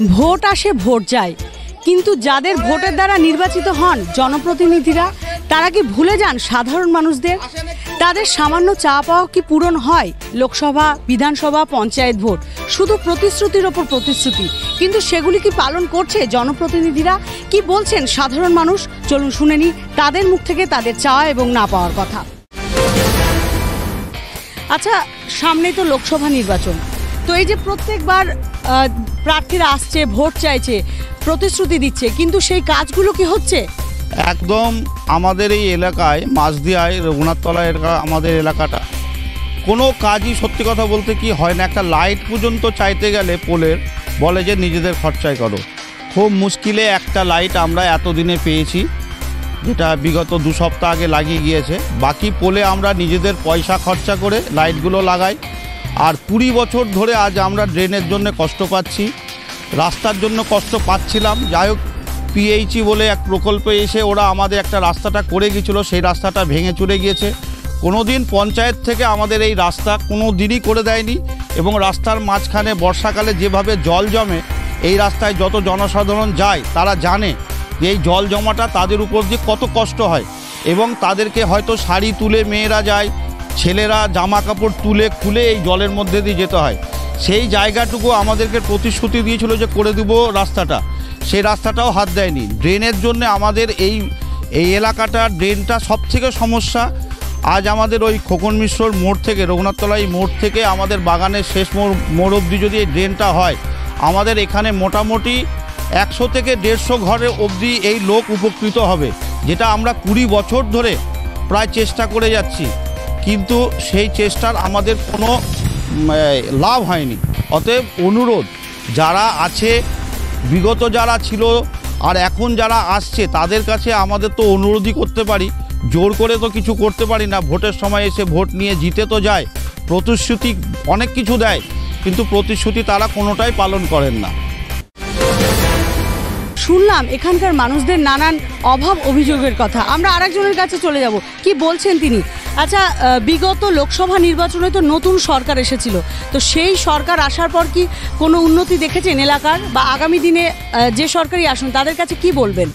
Vote আসে, vote যায়। কিন্তু যাদের ভোটের দ্বারা নির্বাচিত হন জনপ্রতিনিধিরা, তারা কি ভুলে যান সাধারণ মানুষদের? তাদের সামান্য চা পাওয়া কি পূরণ হয়? লোকসভা, বিধানসভা, পঞ্চায়েত ভোট, শুধু প্রতিশ্রুতির ওপর প্রতিশ্রুতি। কিন্তু সেগুলি কি পালন করছে জনপ্রতিনিধিরা? কি বলছেন সাধারণ মানুষ? চলুন শুনে নি তাদের মুখ থেকে তাদের চাওয়া এবং না পাওয়ার কথা। আচ্ছা সামনে তো লোকসভা নির্বাচন। তো এই যে প্রত্যেকবার প্রার্থীরা আসছে, ভোট চাইছে, প্রতিশ্রুতি দিচ্ছে, কিন্তু সেই কাজগুলো কি হচ্ছে? একদম আমাদের এই এলাকায়, মাঝদিয়ায় রঘুনাথতলা এলাকা আমাদের এলাকাটা, কোনো কাজই সত্যি কথা বলতে কি হয় না। একটা লাইট পর্যন্ত চাইতে গেলে পোলের বলে যে নিজেদের খরচায় করো। খুব মুশকিলে একটা লাইট আমরা এতদিনে পেয়েছি, যেটা বিগত দু সপ্তাহ আগে লাগিয়ে গিয়েছে। বাকি পোলে আমরা নিজেদের পয়সা খরচা করে লাইটগুলো লাগাই আর কুড়ি বছর ধরে আজ আমরা ড্রেনের জন্য কষ্ট পাচ্ছি, রাস্তার জন্য কষ্ট পাচ্ছিলাম। যাই হোক পিএইচি বলে এক প্রকল্পে এসে ওরা আমাদের একটা রাস্তাটা করে গিয়েছিল, সেই রাস্তাটা ভেঙে চুরে গিয়েছে। কোনো দিন পঞ্চায়েত থেকে আমাদের এই রাস্তা কোনো দিনই করে দেয়নি এবং রাস্তার মাঝখানে বর্ষাকালে যেভাবে জল জমে, এই রাস্তায় যত জনসাধারণ যায়, তারা জানে যে এই জল জমাটা তাদের উপর যে কত কষ্ট হয়। এবং তাদেরকে হয়তো শাড়ি তুলে মেয়েরা যায় ছেলেরা জামা কাপড় তুলে খুলে এই জলের মধ্যে দিয়ে যেতে হয়। সেই জায়গাটুকু আমাদেরকে প্রতিশ্রুতি দিয়েছিল যে করে দিব রাস্তাটা। সেই রাস্তাটাও হাত দেয়নি। ড্রেনের জন্য আমাদের এই এই এলাকাটা ড্রেনটা সব থেকে সমস্যা। আজ আমাদের ওই খোকন মিশ্রর মোড় থেকে রঘুনাথতলা এই মোড় থেকে আমাদের বাগানের শেষ মোড় মোড় অবধি যদি এই ড্রেনটা হয়, আমাদের এখানে মোটামুটি একশো থেকে দেড়শো ঘরে অবধি এই লোক উপকৃত হবে, যেটা আমরা কুড়ি বছর ধরে প্রায় চেষ্টা করে যাচ্ছি। কিন্তু সেই চেষ্টার আমাদের কোনো লাভ হয়নি। অতএব অনুরোধ, যারা আছে, বিগত যারা ছিল আর এখন যারা আসছে, তাদের কাছে আমাদের তো অনুরোধই করতে পারি। জোর করে তো কিছু করতে পারি না। ভোটের সময় এসে ভোট নিয়ে জিতে তো যায়, প্রতিশ্রুতি অনেক কিছু দেয়, কিন্তু প্রতিশ্রুতি তারা কোনোটাই পালন করেন না। শুনলাম, এখানকার মানুষদের নানান অভাব অভিযোগের কথা। আমরা আরেকজনের কাছে চলে যাব। কি বলছেন তিনি? আচ্ছা বিগত লোকসভা নির্বাচনে তো নতুন সরকার এসেছিল। তো সেই সরকার আসার পর কি কোনো উন্নতি দেখেছেন এলাকার? বা আগামী দিনে যে সরকারই আসুন, তাদের কাছে কি বলবেন?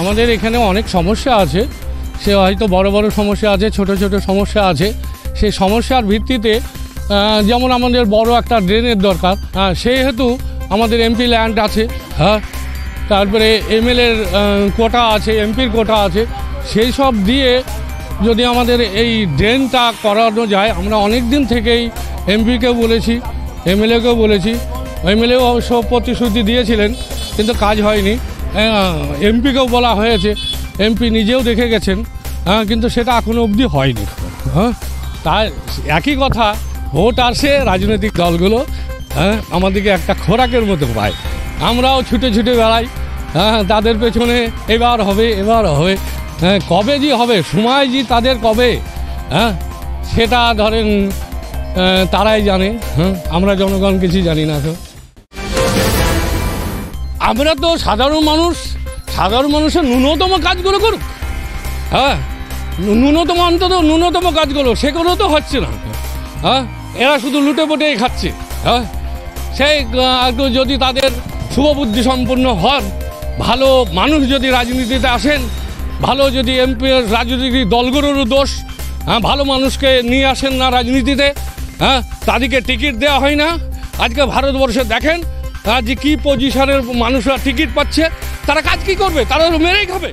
আমাদের এখানে অনেক সমস্যা আছে। সে হয়তো বড় বড় সমস্যা আছে, ছোট ছোট সমস্যা আছে। সেই সমস্যার ভিত্তিতে যেমন আমাদের বড় একটা ড্রেনের দরকার। সেহেতু আমাদের এমপি ল্যান্ড আছে হ্যাঁ। তারপরে এমএলএর কোটা আছে, এমপির কোটা আছে। সেই সব দিয়ে যদি আমাদের এই ড্রেনটা করানো যায়, আমরা অনেক দিন থেকেই এমপিকেও বলেছি, এমএলএকেও বলেছি। এমএলএও অবশ্য প্রতিশ্রুতি দিয়েছিলেন, কিন্তু কাজ হয়নি। এমপিকেও বলা হয়েছে, এমপি নিজেও দেখে গেছেন। হ্যাঁ কিন্তু সেটা এখনও অবধি হয়নি। হ্যাঁ তাই একই কথা, ভোট আসে রাজনৈতিক দলগুলো হ্যাঁ আমাদেরকে একটা খোরাকের মতো পায়। আমরাও ছুটে ছুটে বেড়াই হ্যাঁ তাদের পেছনে এবার হবে এবার হবে। হ্যাঁ কবে যে হবে, সময় যে তাদের কবে হ্যাঁ সেটা ধরেন তারাই জানে হ্যাঁ আমরা জনগণ কিছু জানি না তো। আমরা তো সাধারণ মানুষ, সাধারণ মানুষের ন্যূনতম কাজগুলো করুক। হ্যাঁ ন্যূনতম অন্তত ন্যূনতম কাজগুলো, সেগুলো তো হচ্ছে না। হ্যাঁ এরা শুধু লুটে পুটেই খাচ্ছে। হ্যাঁ সেই একটু যদি তাদের শুভবুদ্ধি সম্পন্ন হন, ভালো মানুষ যদি রাজনীতিতে আসেন ভালো যদি এমপি রাজনৈতিক দলগুলোরও দোষ হ্যাঁ ভালো মানুষকে নিয়ে আসেন না রাজনীতিতে হ্যাঁ তাদেরকে টিকিট দেওয়া হয় না। আজকে ভারতবর্ষে দেখেন যে কী পজিশনের মানুষরা টিকিট পাচ্ছে, তারা কাজ কি করবে? তারা মেরেই খাবে।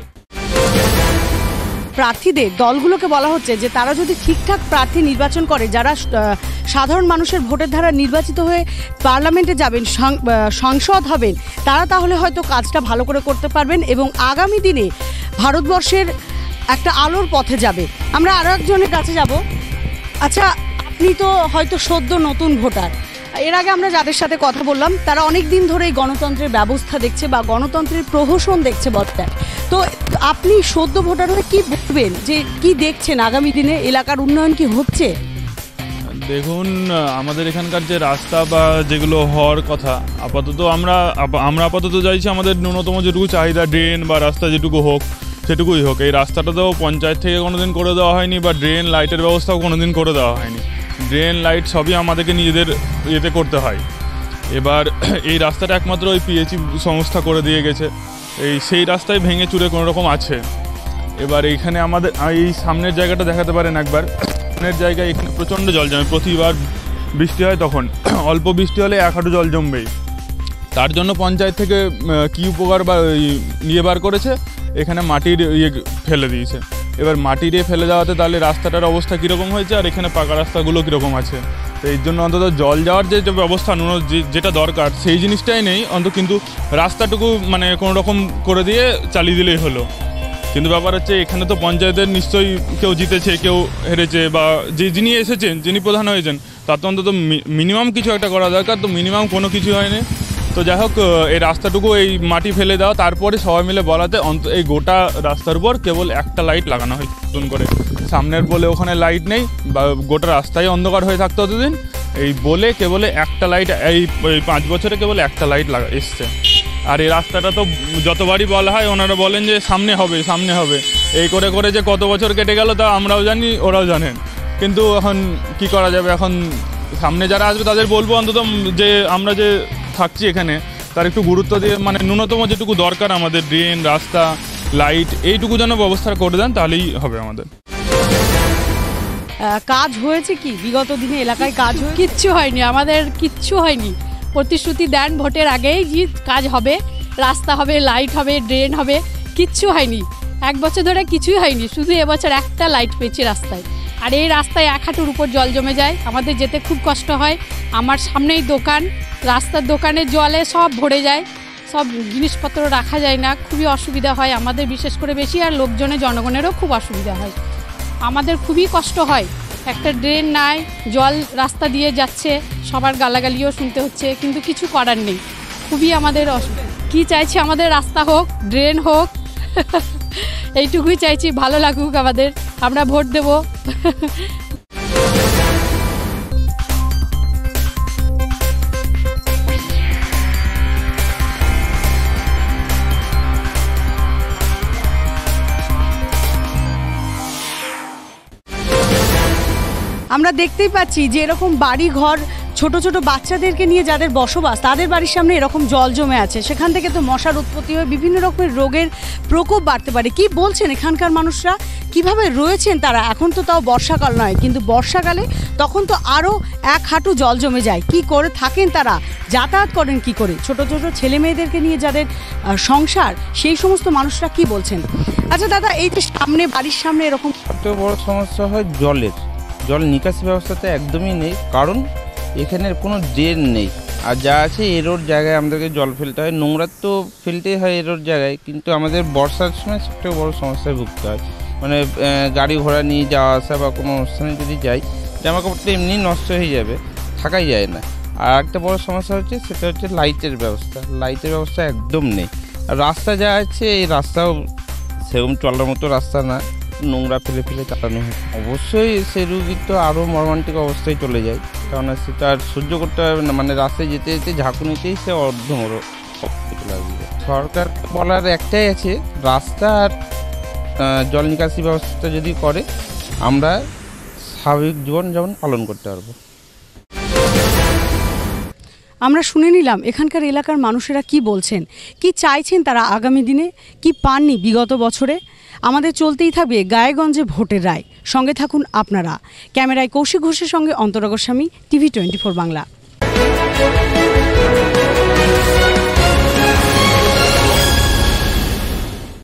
প্রার্থীদের, দলগুলোকে বলা হচ্ছে যে তারা যদি ঠিকঠাক প্রার্থী নির্বাচন করে, যারা সাধারণ মানুষের ভোটের দ্বারা নির্বাচিত হয়ে পার্লামেন্টে যাবেন সংসদ হবেন, তারা তাহলে হয়তো কাজটা ভালো করে করতে পারবেন এবং আগামী দিনে ভারতবর্ষের একটা আলোর পথে যাবে। আমরা আরও একজনের কাছে যাব। আচ্ছা আপনি তো হয়তো সদ্য নতুন ভোটার। এর আগে আমরা যাদের সাথে কথা বললাম, তারা অনেক দিন ধরে এই গণতন্ত্রের ব্যবস্থা দেখছে বা গণতন্ত্রের প্রহসন দেখছে বর্তায় তো আপনি সদ্য ভোটার কি বলবেন যে কি দেখছেন আগামী দিনে? এলাকার উন্নয়ন কি হচ্ছে? দেখুন, আমাদের এখানকার যে রাস্তা বা যেগুলো হওয়ার কথা, আপাতত আমরা আমরা আপাতত চাইছি আমাদের ন্যূনতম যেটুকু চাহিদা, ড্রেন বা রাস্তা যেটুকু হোক, সেটুকুই হোক। এই রাস্তাটা তো পঞ্চায়েত থেকে কোনোদিন করে দেওয়া হয়নি বা ড্রেন, লাইটের ব্যবস্থাও কোনোদিন করে দেওয়া হয়নি। ড্রেন, লাইট সবই আমাদেরকে নিজেদের ইয়েতে করতে হয়। এবার, এই রাস্তাটা একমাত্র ওই পিএইচি সংস্থা করে দিয়ে গেছে। এই সেই রাস্তায় ভেঙে চুরে কোনো রকম আছে। এবার এইখানে আমাদের এই সামনের জায়গাটা দেখাতে পারেন একবার। সামনের জায়গায় এখানে প্রচণ্ড জল জমে, প্রতিবার বৃষ্টি হয় তখন। অল্প বৃষ্টি হলে এক হাঁটু জল জমবেই। তার জন্য পঞ্চায়েত থেকে কি উপকার বা নিয়ে বার করেছে? এখানে মাটির ইয়ে ফেলে দিয়েছে। এবার মাটির ফেলে দেওয়াতে তাহলে রাস্তাটার অবস্থা কীরকম হয়েছে? আর এখানে পাকা রাস্তাগুলো কীরকম আছে? এই জন্য অন্তত জল যাওয়ার যে ব্যবস্থা নুন যেটা দরকার, সেই জিনিসটাই নেই। অন্তত কিন্তু রাস্তাটুকু মানে কোনো রকম করে দিয়ে চালিয়ে দিলেই হলো। কিন্তু ব্যাপার হচ্ছে, এখানে তো পঞ্চায়েতের নিশ্চয়ই কেউ জিতেছে, কেউ হেরেছে, বা যে যিনি এসেছেন, যিনি প্রধান হয়েছেন, তার তো অন্তত মিনিমাম কিছু একটা করা দরকার। তো মিনিমাম কোনো কিছু হয়নি। তো যাই হোক এই রাস্তাটুকু এই মাটি ফেলে দেওয়া তারপরে সবাই মিলে বলাতে অন্ত এই গোটা রাস্তার উপর কেবল একটা লাইট লাগানো হয়, নতুন করে। সামনের বলে ওখানে লাইট নেই, বা গোটা রাস্তায় অন্ধকার হয়ে থাকতো অতদিন এই বলে কেবল একটা লাইট এই পাঁচ বছরে কেবল একটা লাইট লাগা এসছে। আর এই রাস্তাটা তো যতবারই বলা হয়, ওনারা বলেন যে সামনে হবে সামনে হবে। এই করে করে যে কত বছর কেটে গেল, তা আমরাও জানি, ওরাও জানেন। কিন্তু এখন কি করা যাবে? এখন সামনে যারা আসবে, তাদের বলব অন্তত যে আমরা যে থাকছি এখানে, তার একটু গুরুত্ব দিয়ে মানে ন্যূনতম যেটুকু দরকার আমাদের ড্রেন, রাস্তা, লাইট, এইটুকু যেন ব্যবস্থা করে দেন, তাহলেই হবে আমাদের। কাজ হয়েছে কি? বিগত দিনে এলাকায় কাজ কিচ্ছু হয়নি, আমাদের কিচ্ছু হয়নি। প্রতিশ্রুতি দেন, ভোটের আগেই যে কাজ হবে, রাস্তা হবে, লাইট হবে, ড্রেন হবে, কিচ্ছু হয়নি। এক বছর ধরে কিছুই হয়নি, শুধু এবছর একটা লাইট পেয়েছি রাস্তায়। আর এই রাস্তায় এক হাঁটুর উপর জল জমে যায়। আমাদের যেতে খুব কষ্ট হয়। আমার সামনেই দোকান, রাস্তার দোকানে জলে সব ভরে যায়। সব জিনিসপত্র রাখা যায় না, খুবই অসুবিধা হয়। আমাদের বিশেষ করে বেশি আর লোকজনের জনগণেরও খুব অসুবিধা হয়। আমাদের খুবই কষ্ট হয়। একটা ড্রেন নাই, জল রাস্তা দিয়ে যাচ্ছে, সবার গালাগালিও শুনতে হচ্ছে, কিন্তু কিছু করার নেই। খুবই আমাদের অসুবিধা। কী চাইছি আমাদের রাস্তা হোক, ড্রেন হোক এইটুকুই চাইছি, ভালো লাগুক আমাদের। আমরা ভোট দেব। আমরা দেখতেই পাচ্ছি যে এরকম বাড়ি ঘর ছোট ছোট বাচ্চাদেরকে নিয়ে যাদের বসবাস, তাদের বাড়ির সামনে এরকম জল জমে আছে। সেখান থেকে তো মশার উৎপত্তি হয়ে বিভিন্ন রকমের রোগের প্রকোপ বাড়তে পারে। কি বলছেন এখানকার মানুষরা? কীভাবে রয়েছেন তারা? এখন তো তাও বর্ষাকাল নয়, কিন্তু বর্ষাকালে তখন তো আরও এক হাঁটু জল জমে যায়। কি করে থাকেন তারা? যাতায়াত করেন কি করে? ছোট ছোট ছেলে মেয়েদেরকে নিয়ে যাদের সংসার, সেই সমস্ত মানুষরা কি বলছেন? আচ্ছা দাদা, এই যে সামনে, বাড়ির সামনে এরকম সবচেয়ে বড় সমস্যা হয় জলের। জল নিকাশি ব্যবস্থাতে একদমই নেই। কারণ এখানের কোনো ড্রেন নেই। আর যা আছে এরোর জায়গায় আমাদেরকে জল ফেলতে হয়। নোংরা তো ফেলতেই হয় এরোর জায়গায়, কিন্তু আমাদের বর্ষার সময় সবথেকে বড় সমস্যায় ভুগতে হয়। মানে গাড়ি ঘোড়া নিয়ে যাওয়া আসা বা কোনো অনুষ্ঠানে যদি যাই জামা কাপড়টা এমনি নষ্ট হয়ে যাবে, থাকাই যায় না। আর একটা বড় সমস্যা হচ্ছে, সেটা হচ্ছে লাইটের ব্যবস্থা। লাইটের ব্যবস্থা একদম নেই। আর রাস্তা যা আছে, এই রাস্তাও সেরকম চলার মতো রাস্তা না। নোংরা ফেলে ফেলে চালানো হয়। অবশ্যই সে রুগী তো আরও মর্মান্তিক অবস্থায় চলে যায়। কারণ সেটা আর সহ্য করতে পারবে না। মানে রাস্তায় যেতে যেতে ঝাঁকুনিতেই সে অর্ধমর সরকার বলার একটাই আছে রাস্তা আর জল নিকাশি ব্যবস্থা যদি করে, আমরা স্বাভাবিক জীবন যেমন পালন করতে পারব। আমরা শুনে নিলাম, এখানকার এলাকার মানুষেরা কি বলছেন? কি চাইছেন তারা আগামী দিনে? কি পাননি বিগত বছরে? আমাদের চলতেই থাকবে গায়েগঞ্জে ভোটের রায়। সঙ্গে থাকুন আপনারা। ক্যামেরায় কৌশিক ঘোষের সঙ্গে অন্তরা গোস্বামী, টিভি টোয়েন্টি বাংলা।